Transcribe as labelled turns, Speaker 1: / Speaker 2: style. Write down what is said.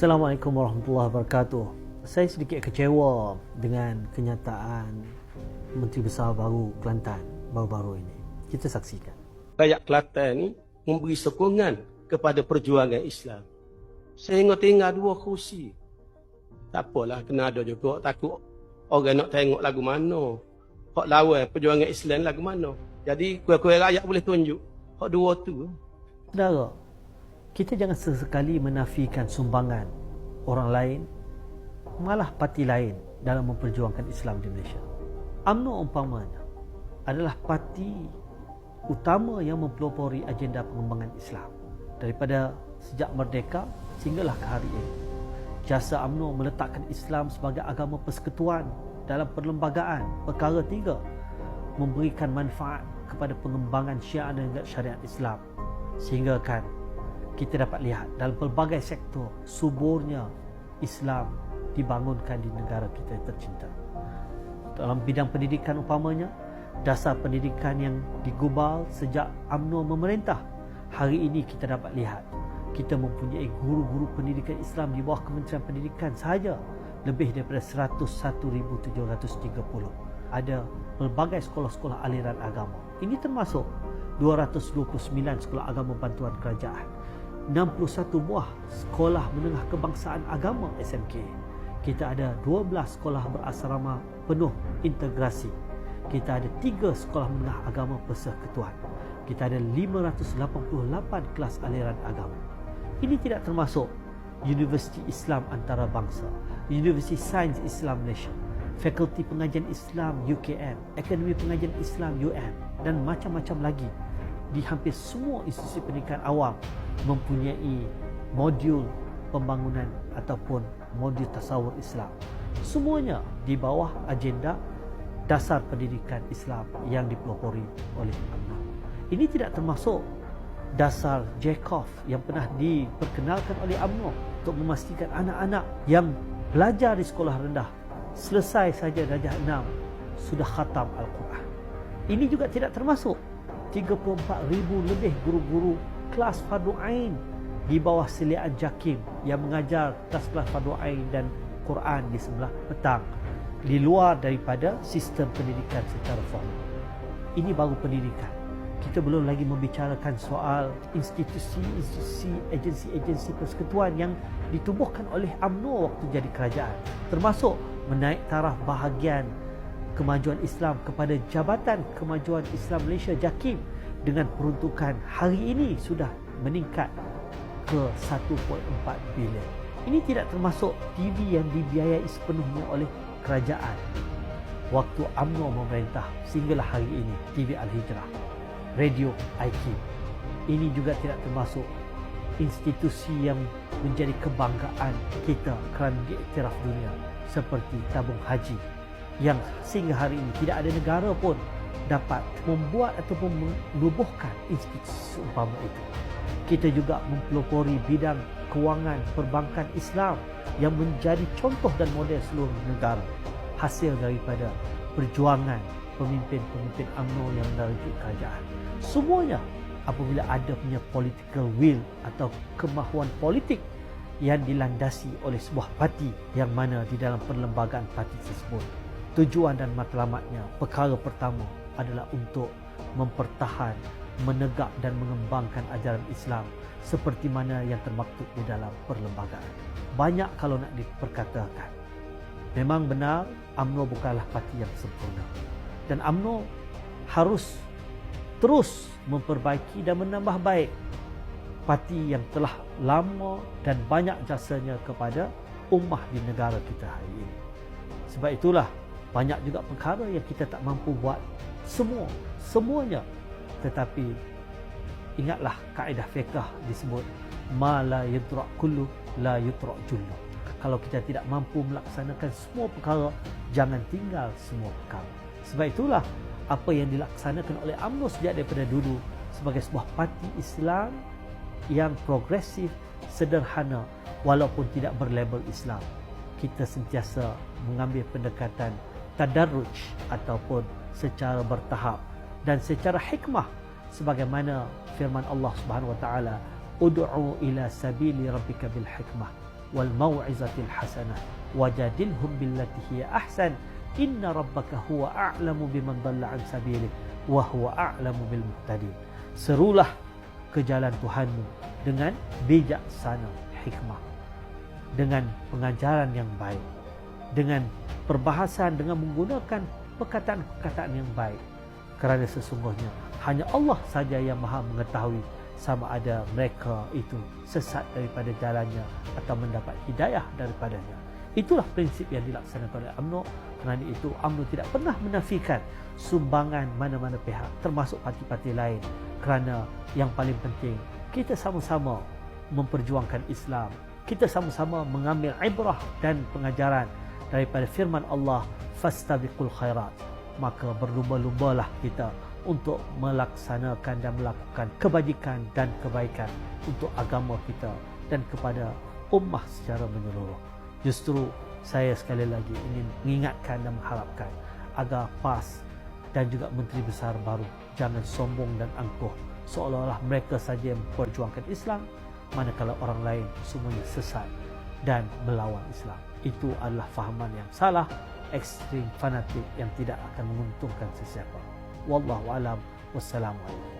Speaker 1: Assalamualaikum warahmatullahi wabarakatuh. Saya sedikit kecewa dengan kenyataan Menteri Besar baru Kelantan baru-baru ini. Kita saksikan.
Speaker 2: Rakyat Kelantan ni memberi sokongan kepada perjuangan Islam. Sehingga tinggal dua kursi. Tak apalah, kena ada juga. Takut orang nak tengok lagu mana. Hak lawan perjuangan Islam lagu mana. Jadi kuih-kuih rakyat boleh tunjuk. Hak dua tu.
Speaker 1: Saudara, kita jangan sesekali menafikan sumbangan orang lain malah parti lain dalam memperjuangkan Islam di Malaysia. UMNO umpamanya adalah parti utama yang mempelopori agenda pengembangan Islam daripada sejak merdeka sehinggalah ke hari ini. Jasa UMNO meletakkan Islam sebagai agama persekutuan dalam perlembagaan perkara tiga memberikan manfaat kepada pengembangan syiar dan syariat Islam sehingga kan kita dapat lihat dalam pelbagai sektor suburnya Islam dibangunkan di negara kita tercinta. Dalam bidang pendidikan umpamanya, dasar pendidikan yang digubal sejak UMNO memerintah, hari ini kita dapat lihat kita mempunyai guru-guru pendidikan Islam di bawah Kementerian Pendidikan sahaja lebih daripada 101,730. Ada pelbagai sekolah-sekolah aliran agama. Ini termasuk 229 sekolah agama bantuan kerajaan 61 buah sekolah menengah kebangsaan agama SMK. Kita ada 12 sekolah berasrama penuh integrasi. Kita ada 3 sekolah menengah agama persekutuan. Kita ada 588 kelas aliran agama. Ini tidak termasuk Universiti Islam Antarabangsa, Universiti Sains Islam Malaysia, Fakulti Pengajian Islam UKM, Akademi Pengajian Islam UM dan macam-macam lagi di hampir semua institusi pendidikan awam mempunyai modul pembangunan ataupun modul tasawur Islam. Semuanya di bawah agenda dasar pendidikan Islam yang dipelopori oleh UMNO. Ini tidak termasuk dasar Jacob yang pernah diperkenalkan oleh UMNO untuk memastikan anak-anak yang belajar di sekolah rendah selesai saja darjah 6 sudah khatam Al-Quran. Ini juga tidak termasuk 34 ribu lebih guru-guru kelas Fardu Ain di bawah silian Jakim yang mengajar kelas-kelas Fardu Ain dan Quran di sebelah petang di luar daripada sistem pendidikan secara formal. Ini baru pendidikan. Kita belum lagi membicarakan soal institusi-institusi, agensi-agensi persekutuan yang ditubuhkan oleh UMNO waktu jadi kerajaan. Termasuk menaik taraf bahagian kemajuan Islam kepada Jabatan Kemajuan Islam Malaysia JAKIM dengan peruntukan hari ini sudah meningkat ke 1.4 bilion. Ini tidak termasuk TV yang dibiayai sepenuhnya oleh kerajaan. Waktu UMNO memerintah sehinggalah hari ini TV Al-Hijrah, Radio IQ. Ini juga tidak termasuk institusi yang menjadi kebanggaan kita kerana diiktiraf dunia seperti tabung haji yang sehingga hari ini tidak ada negara pun dapat membuat ataupun menubuhkan institusi umpama itu. Kita juga mempelopori bidang kewangan perbankan Islam yang menjadi contoh dan model seluruh negara hasil daripada perjuangan pemimpin-pemimpin UMNO yang menerujuk kerajaan. Semuanya apabila ada punya political will atau kemahuan politik yang dilandasi oleh sebuah parti yang mana di dalam perlembagaan parti tersebut Tujuan dan matlamatnya perkara pertama adalah untuk mempertahan, menegak dan mengembangkan ajaran Islam seperti mana yang termaktub di dalam perlembagaan. Banyak kalau nak diperkatakan. Memang benar AMNO bukanlah parti yang sempurna. Dan AMNO harus terus memperbaiki dan menambah baik parti yang telah lama dan banyak jasanya kepada ummah di negara kita hari ini. Sebab itulah banyak juga perkara yang kita tak mampu buat semua semuanya. Tetapi ingatlah kaedah fiqh disebut ma la yudra kullu la yudra jullu. Kalau kita tidak mampu melaksanakan semua perkara jangan tinggal semua perkara. Sebab itulah apa yang dilaksanakan oleh UMNO sejak daripada dulu sebagai sebuah parti Islam yang progresif sederhana walaupun tidak berlabel Islam. Kita sentiasa mengambil pendekatan tadarruj ataupun secara bertahap dan secara hikmah sebagaimana firman Allah Subhanahu wa taala ud'u ila sabili rabbika bil hikmah wal mau'izatil hasanah wajadilhum billati hiya ahsan. Inna rabbaka huwa a'lamu biman dhalla an sabilihi wa huwa a'lamu bil muhtadin. Serulah ke jalan Tuhanmu dengan bijaksana hikmah dengan pengajaran yang baik dengan perbahasan dengan menggunakan perkataan-perkataan yang baik. Kerana sesungguhnya hanya Allah saja yang maha mengetahui sama ada mereka itu sesat daripada jalannya atau mendapat hidayah daripadanya. Itulah prinsip yang dilaksanakan oleh UMNO kerana itu UMNO tidak pernah menafikan sumbangan mana-mana pihak termasuk parti-parti lain. Kerana yang paling penting kita sama-sama memperjuangkan Islam. Kita sama-sama mengambil ibrah dan pengajaran daripada firman Allah fastabiqul khairat. Maka berlumba-lumbalah kita untuk melaksanakan dan melakukan kebajikan dan kebaikan untuk agama kita dan kepada ummah secara menyeluruh. Justru saya sekali lagi ingin mengingatkan dan mengharapkan agar PAS dan juga Menteri Besar baru jangan sombong dan angkuh. Seolah-olah mereka saja yang memperjuangkan Islam manakala orang lain semuanya sesat dan melawan Islam. Itu adalah fahaman yang salah, ekstrim, fanatik yang tidak akan menguntungkan sesiapa. Wallahu alam. Wassalamualaikum.